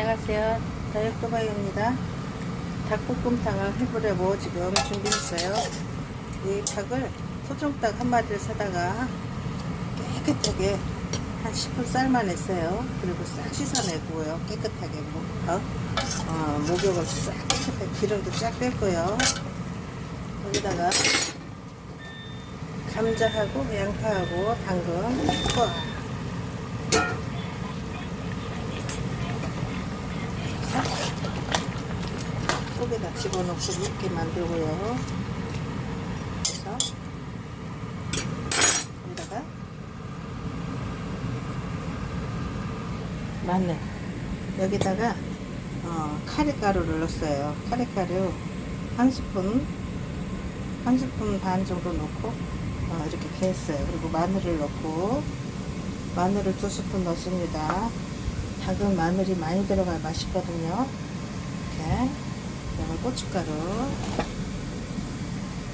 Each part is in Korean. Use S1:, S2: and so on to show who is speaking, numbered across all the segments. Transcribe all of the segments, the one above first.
S1: 안녕하세요. 다육도바입니다. 닭볶음탕을 해보려고 지금 준비했어요. 이 닭을 소중닭 한 마리를 사다가 깨끗하게 한 10분 삶아냈어요. 그리고 싹 씻어내고요. 깨끗하게 목, 어? 어, 목욕을 싹 깨끗하게 기름도 쫙 뺐고요. 여기다가 감자하고 양파하고 당근, 과 속에다 집어넣고 묻게 만들고요. 그래서 여기다가 마늘 여기다가 어, 카레가루를 넣었어요. 카레가루 한 스푼 한 스푼 반 정도 넣고 어, 이렇게 개했어요. 그리고 마늘을 넣고 마늘을 두 스푼 넣습니다. 닭은 마늘이 많이 들어가야 맛있거든요. 이렇게 그다음에 고춧가루.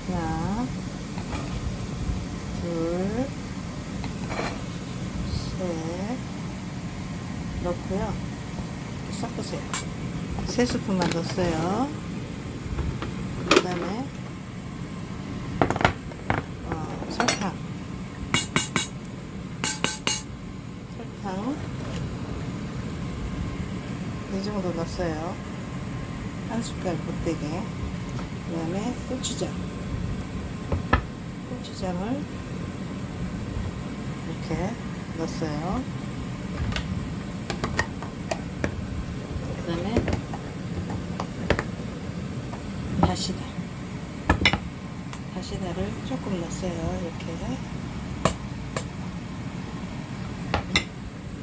S1: 하나 둘셋. 넣고요. 섞으세요. 세 스푼만 넣었어요. 그 다음에 어, 설탕. 설탕. 이 정도 넣었어요 한 숟갈 못되게. 그 다음에 고추장. 고추장을 이렇게 넣었어요. 그 다음에 다시다. 다시다를 조금 넣었어요. 이렇게.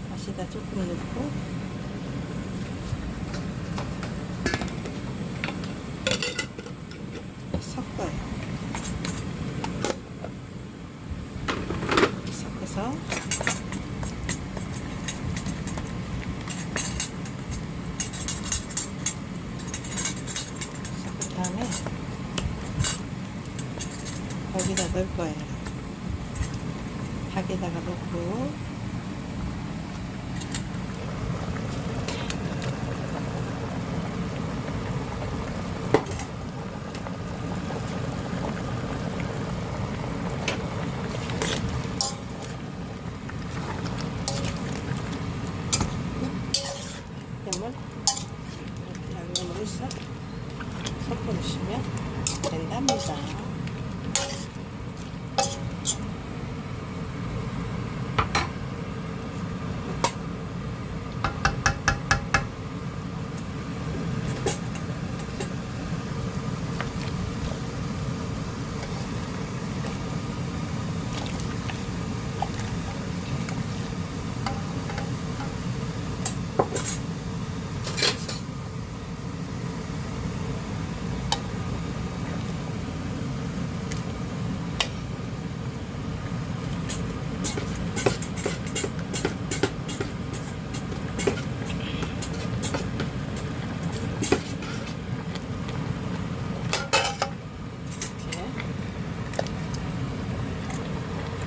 S1: 다시다 조금 넣고 섞어요. 섞어서 섞은 다음에 여기다 넣을 거예요. 닭에다가 넣고 이렇게 양념을 싹 섞어주시면 된답니다.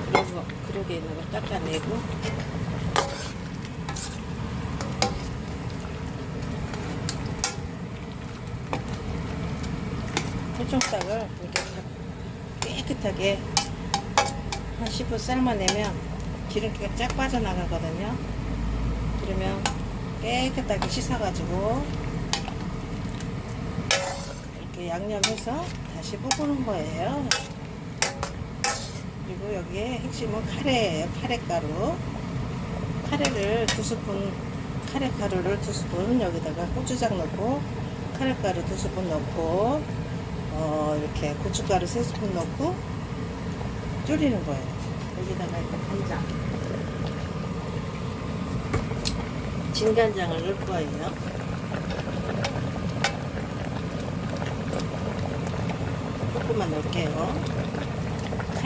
S1: 이렇게 그리고 그릇에 있는 거 닦아 내고 소중닭을 이렇게 깨끗하게 한 10분 삶아내면 기름기가 쫙 빠져나가거든요 그러면 깨끗하게 씻어가지고 이렇게 양념해서 다시 볶는 거예요. 그리고 여기에 핵심은 카레예요. 카레가루. 카레를 두 스푼, 카레 가루를 두 스푼 여기다가 고추장 넣고 카레가루 두 스푼 넣고 어, 이렇게 고춧가루 세 스푼 넣고 졸이는 거예요. 여기다가 일단 간장. 진간장을 넣을 거예요. 조금만 넣을게요.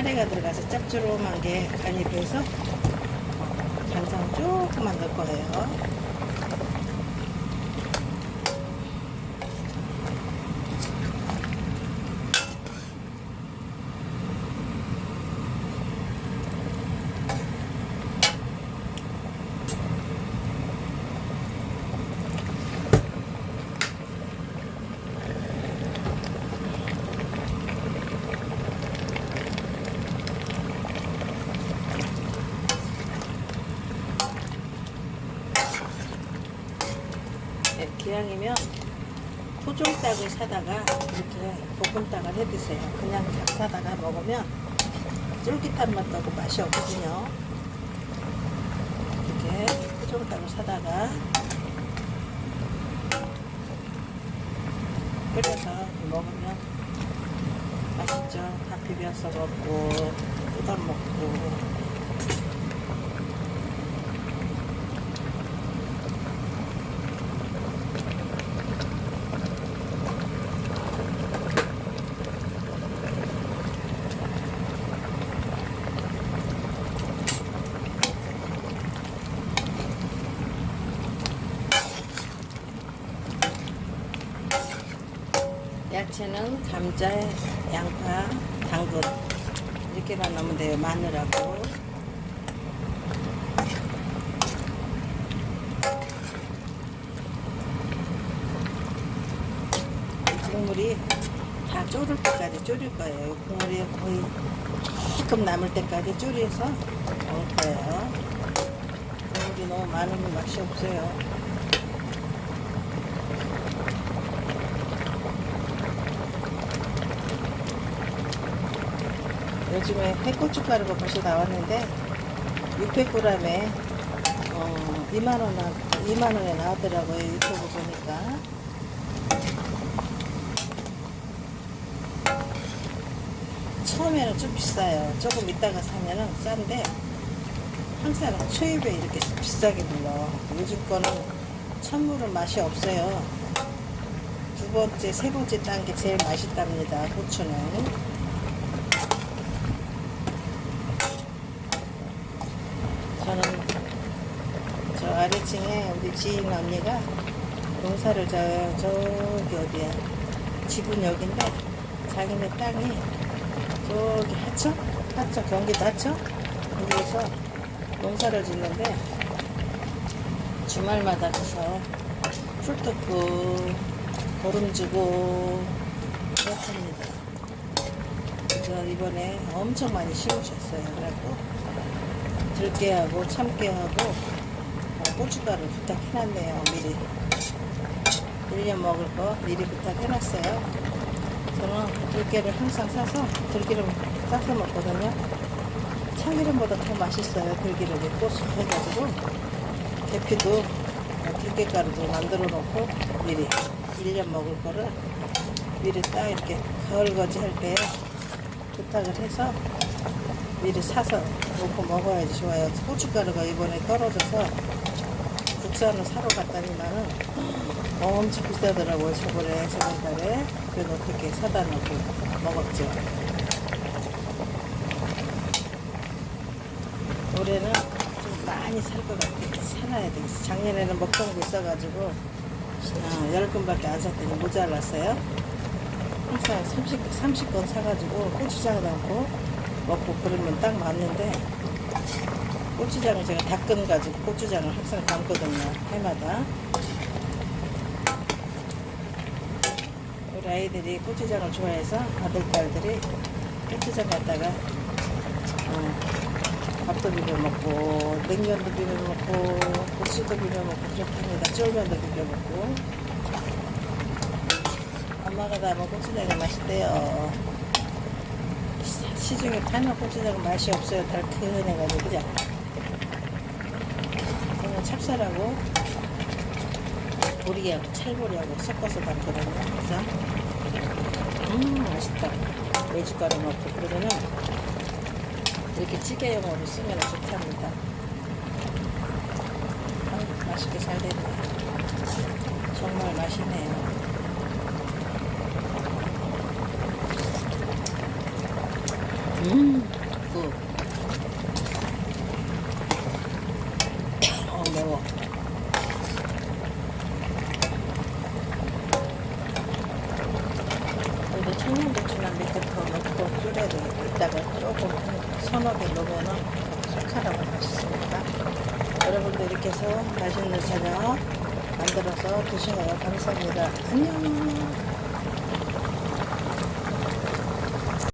S1: 카레가 들어가서 짭조름한 게 간이 어, 간장 조금만 넣을 거예요. 네, 기왕이면 토종닭을 사다가 이렇게 볶음닭을 해 드세요. 그냥 닭 사다가 먹으면 쫄깃한 맛도 없고 맛이 없거든요. 이렇게 토종닭을 사다가 끓여서 먹으면 맛있죠. 밥 비벼서 먹고 뜯어 먹고 야채는 감자, 양파, 당근 이렇게만 넣으면 돼요. 마늘하고 이 국물이 다 졸을 때까지 졸일 거예요. 국물이 거의 조금 남을 때까지 졸여서 먹을 거예요. 국물이 너무 많으면 맛이 없어요. 요즘에 해고춧가루가 벌써 나왔는데 600g에 어, 2만원 2만원에 나왔더라고요 유튜브 보니까. 처음에는 좀 비싸요. 조금 있다가 사면은 싼데 항상 초입에 이렇게 비싸게 불러. 요즘 거는 천물은 맛이 없어요. 두 번째 세 번째 딴 게 제일 맛있답니다 고추는 저 아래층에 우리 지인 언니가 농사를 져요. 저기 어디야. 집은 여긴데 자기네 땅이 저기 하천? 하천, 경기도 하천? 거기에서 농사를 짓는데 주말마다 가서 풀 뜯고 거름 주고 그렇답니다. 그래서 이번에 엄청 많이 심으셨어요. 그래갖고 들깨하고 참깨하고 어, 고춧가루 부탁해놨네요 미리. 1년 먹을 거 미리 부탁해놨어요. 저는 들깨를 항상 사서 들기름 싸서 먹거든요. 참기름보다 더 맛있어요 들기름이. 고소해가지고. 계피도 어, 들깨가루도 만들어 놓고 미리 1년 먹을 거를 미리 딱 이렇게 가을거지 할 때 부탁을 해서 미리 사서 놓고 먹어야지 좋아요. 고춧가루가 이번에 떨어져서 국산을 사러 갔더니만은 엄청 비싸더라고요. 저번에 저번 달에 그래서 어떻게 사다 놓고 먹었죠. 올해는 좀 많이 살 것 같아요. 사놔야 되겠어. 작년에는 먹던 거 있어가지고 어, 열 근밖에 안 샀더니 모자랐어요. 항상 30, 30건 사가지고 고추장 넣고 먹고 그러면 딱 맞는데 고추장을 제가 닦은 가지고 고추장을 항상 담거든요 해마다 우리 아이들이 고추장을 좋아해서 아들 딸들이 고추장 갖다가 어, 밥도 비벼 먹고 냉면도 비벼 먹고 국수도 비벼 먹고 그렇답니다 쫄면도 비벼 먹고 엄마가 담은 고추장이 맛있대요 시중에 파는 고추장은 맛이 없어요. 달큰해가지고? 그냥 찹쌀하고 보리하고 찰보리하고 섞어서 담거든요. 그래서 음 맛있다. 메주가루 넣고 그러면은 이렇게 찌개용으로 쓰면 좋답니다. 아, 맛있게 잘 됐네. 정말 맛있네요. 음, 굿. 어, 매워. 그래도 청양고추나 밑에 더 넣고 끓여야 돼. 이따가 조금 한 서너 개 넣으면은 칼칼하고 맛있으니까. 여러분들 이렇게 해서 맛있는 저녁 만들어서 드시네요. 감사합니다. 안녕.